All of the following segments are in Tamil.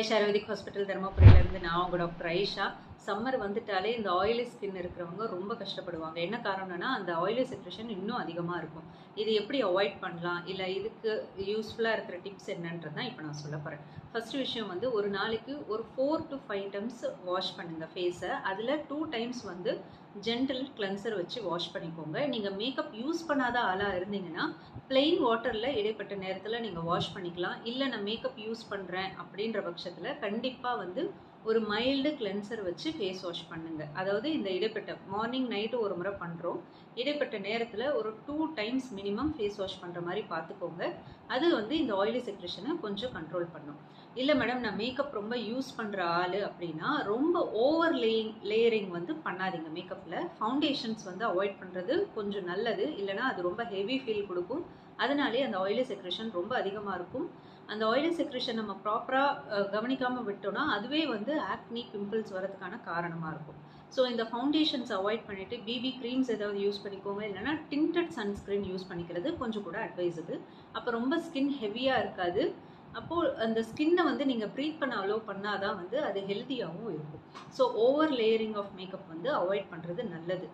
ஐஷா ஆயுர்வேதிக் ஹாஸ்பிட்டல் தருமபுரியிலேருந்து நான் உங்கள் டாக்டர் ஐஷா. சம்மர் வந்துட்டாலே இந்த ஆயிலி ஸ்கின் இருக்கிறவங்க ரொம்ப கஷ்டப்படுவாங்க. என்ன காரணம்னா அந்த ஆயிலி செக்ரேஷன் இன்னும் அதிகமாக இருக்கும். இது எப்படி அவாய்ட் பண்ணலாம்? இல்லை இதுக்கு யூஸ்ஃபுல்லாக இருக்கிற டிப்ஸ் என்னன்றது தான் இப்போ நான் சொல்ல போகிறேன் ஃபர்ஸ்ட் விஷயம் வந்து ஒரு நாளைக்கு ஒரு four to five times wash பண்ணுங்கள் ஃபேஸை அதில் டூ டைம்ஸ் வந்து ஜென்டல் கிளென்சர் வச்சு வாஷ் பண்ணிக்கோங்க. நீங்கள் மேக்கப் யூஸ் பண்ணாத ஆளாக இருந்தீங்கன்னா பிளெயின் வாட்டரில் இடைப்பட்ட நேரத்தில் நீங்கள் வாஷ் பண்ணிக்கலாம். இல்லை நான் மேக்கப் யூஸ் பண்ணுறேன் அப்படின்ற பட்சத்தில் கண்டிப்பாக வந்து ஒரு மைல்டு கிளென்சர் வச்சு ஃபேஸ் வாஷ் பண்ணுங்கள் அதாவது இந்த இடைப்பட்ட மார்னிங் நைட்டு ஒரு முறை பண்ணுறோம் இடைப்பட்ட நேரத்தில் ஒரு two times minimum face wash பண்ணுற மாதிரி பார்த்துக்கோங்க. அது வந்து இந்த ஆயிலி செக்ரேஷனை கொஞ்சம் கண்ட்ரோல் பண்ணும். இல்லை மேடம் நான் மேக்கப் ரொம்ப யூஸ் பண்ணுற ஆள் அப்படின்னா ரொம்ப ஓவர் லேயிங் லேயரிங் வந்து பண்ணாதீங்க மேக்கப்பில் ஃபவுண்டேஷன்ஸ் வந்து அவாய்ட் பண்ணுறது கொஞ்சம் நல்லது. இல்லைனா அது ரொம்ப ஹெவி ஃபீல் கொடுக்கும். அதனாலே அந்த ஆயிலி செக்ரேஷன் ரொம்ப அதிகமாக இருக்கும். அந்த ஆயிலி செக்ரேஷன் நம்ம ப்ராப்பராக கவனிக்காமல் விட்டோம்னா அதுவே வந்து ஆக்னி பிம்பிள்ஸ் வரதுக்கான காரணமாக இருக்கும். ஸோ இந்த ஃபவுண்டேஷன்ஸ் அவாய்ட் பண்ணிவிட்டு பிபி க்ரீம்ஸ் ஏதாவது யூஸ் பண்ணிக்கோங்க. இல்லைனா டிண்டட் சன்ஸ்க்ரீன் யூஸ் பண்ணிக்கிறது கொஞ்சம் கூட அட்வைஸபிள் அப்போ ரொம்ப ஸ்கின் ஹெவியாக இருக்காது. அப்போது அந்த ஸ்கின்னை வந்து நீங்கள் ப்ரீத் பண்ண அலோவ் பண்ணால் தான் வந்து அது ஹெல்த்தியாகவும் இருக்கும். So over layering of makeup வந்து அவாய்ட் பண்ணுறது நல்லது.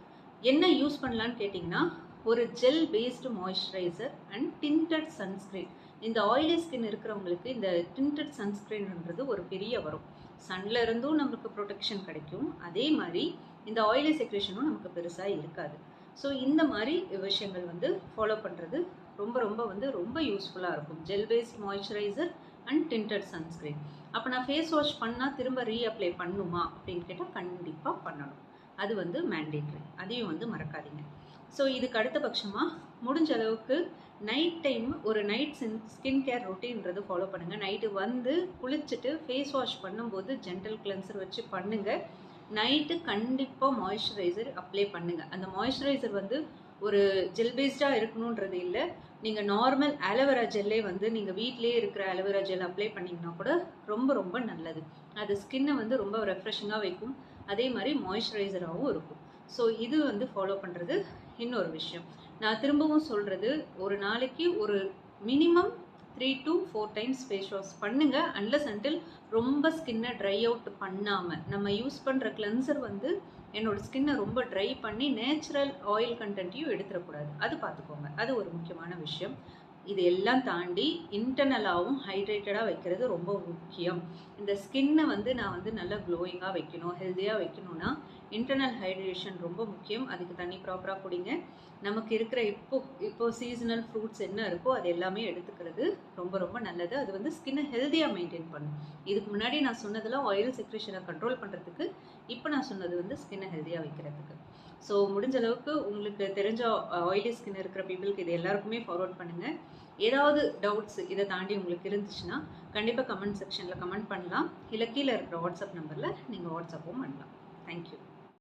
என்ன யூஸ் பண்ணலான்னு கேட்டிங்கன்னா ஒரு gel based moisturiser and tinted sunscreen இந்த ஆயிலி ஸ்கின் இருக்கிறவங்களுக்கு இந்த டிண்டட் சன்ஸ்க்ரீன்ன்றது ஒரு பெரிய வரும். சன்ல இருந்தும் நமக்கு ப்ரொடெக்ஷன் கிடைக்கும். அதே மாதிரி இந்த ஆயிலி செக்ரேஷனும் நமக்கு பெருசாக இருக்காது. ஸோ இந்த மாதிரி விஷயங்கள் வந்து ஃபாலோ பண்ணுறது ரொம்ப ரொம்ப வந்து ரொம்ப யூஸ்ஃபுல்லாக இருக்கும். Gel based moisturiser and tinted sunscreen அப்போ நான் ஃபேஸ் வாஷ் பண்ணால் திரும்ப ரீஅப்ளை பண்ணுமா அப்படின்னு கேட்டால் கண்டிப்பாக பண்ணணும். அது வந்து மேண்டேட்ரி அதையும் வந்து மறக்காதீங்க. ஸோ இதுக்கு அடுத்த பட்சமாக முடிஞ்ச அளவுக்கு நைட் டைம் ஒரு நைட் சின் ஸ்கின் கேர் ரொட்டீன்றது ஃபாலோ பண்ணுங்கள் நைட்டு வந்து குளிச்சுட்டு ஃபேஸ் வாஷ் பண்ணும்போது ஜென்டல் கிளென்சர் வச்சு பண்ணுங்கள் நைட்டு கண்டிப்பாக மாய்ஸ்சரைசர் அப்ளை பண்ணுங்கள் அந்த மாய்ஸ்சரைசர் வந்து ஒரு ஜெல் பேஸ்டாக இருக்கணுன்றது இல்லை. நீங்கள் நார்மல் அலோவேரா ஜெல்லே வந்து நீங்கள் வீட்டிலே இருக்கிற அலோவேரா ஜெல் அப்ளை பண்ணிங்கன்னா கூட ரொம்ப ரொம்ப நல்லது. அது ஸ்கின்னை வந்து ரொம்ப ரெஃப்ரெஷிங்காக வைக்கும். அதே மாதிரி மாய்ஸ்சரைசராகவும் இருக்கும். ஸோ இது வந்து ஃபாலோ பண்ணுறது இன்னொரு விஷயம். நான் திரும்பவும் சொல்கிறது ஒரு நாளைக்கு ஒரு minimum three to four times face wash பண்ணுங்கள் அன்லஸ் அன்டில் ரொம்ப ஸ்கின்னை ட்ரை அவுட் பண்ணாமல் நம்ம யூஸ் பண்ணுற கிளென்சர் வந்து என்னோடய ஸ்கின்னை ரொம்ப ட்ரை பண்ணி நேச்சுரல் ஆயில் கண்டென்ட்டையும் எடுத்துடக்கூடாது. அது பார்த்துக்கோங்க. அது ஒரு முக்கியமான விஷயம். இது எல்லாம் தாண்டி இன்டர்னலாகவும் ஹைட்ரேட்டடாக வைக்கிறது ரொம்ப முக்கியம். இந்த ஸ்கின்னை வந்து நான் வந்து நல்லா க்ளோயிங்காக வைக்கணும் ஹெல்த்தியாக வைக்கணும்னா இன்டர்னல் ஹைட்ரேஷன் ரொம்ப முக்கியம். அதுக்கு தண்ணி ப்ராப்பராக குடிங்க. நமக்கு இருக்கிற இப்போ இப்போ சீசனல் ஃப்ரூட்ஸ் என்ன இருக்கோ அது எல்லாமே எடுத்துக்கிறது ரொம்ப ரொம்ப நல்லது. அது வந்து ஸ்கின்னை ஹெல்த்தியாக மெயின்டைன் பண்ணும். இதுக்கு முன்னாடி நான் சொன்னதெல்லாம் ஆயில் செக்ரேஷனை கண்ட்ரோல் பண்ணுறதுக்கு இப்போ நான் சொன்னது வந்து ஸ்கின்னை ஹெல்த்தியாக வைக்கிறதுக்கு. ஸோ முடிஞ்ச அளவுக்கு உங்களுக்கு தெரிஞ்ச ஆயிலி ஸ்கின் இருக்கிற பீப்புளுக்கு இது எல்லாருக்குமே ஃபார்வர்ட் பண்ணுங்கள் ஏதாவது டவுட்ஸ் இதை தாண்டி உங்களுக்கு இருந்துச்சுன்னா கண்டிப்பாக கமெண்ட் செக்ஷனில் கமெண்ட் பண்ணலாம். இல்லை கீழே இருக்கிற வாட்ஸ்அப் நம்பரில் நீங்கள் வாட்ஸ்அப்பும் பண்ணலாம். தேங்க்யூ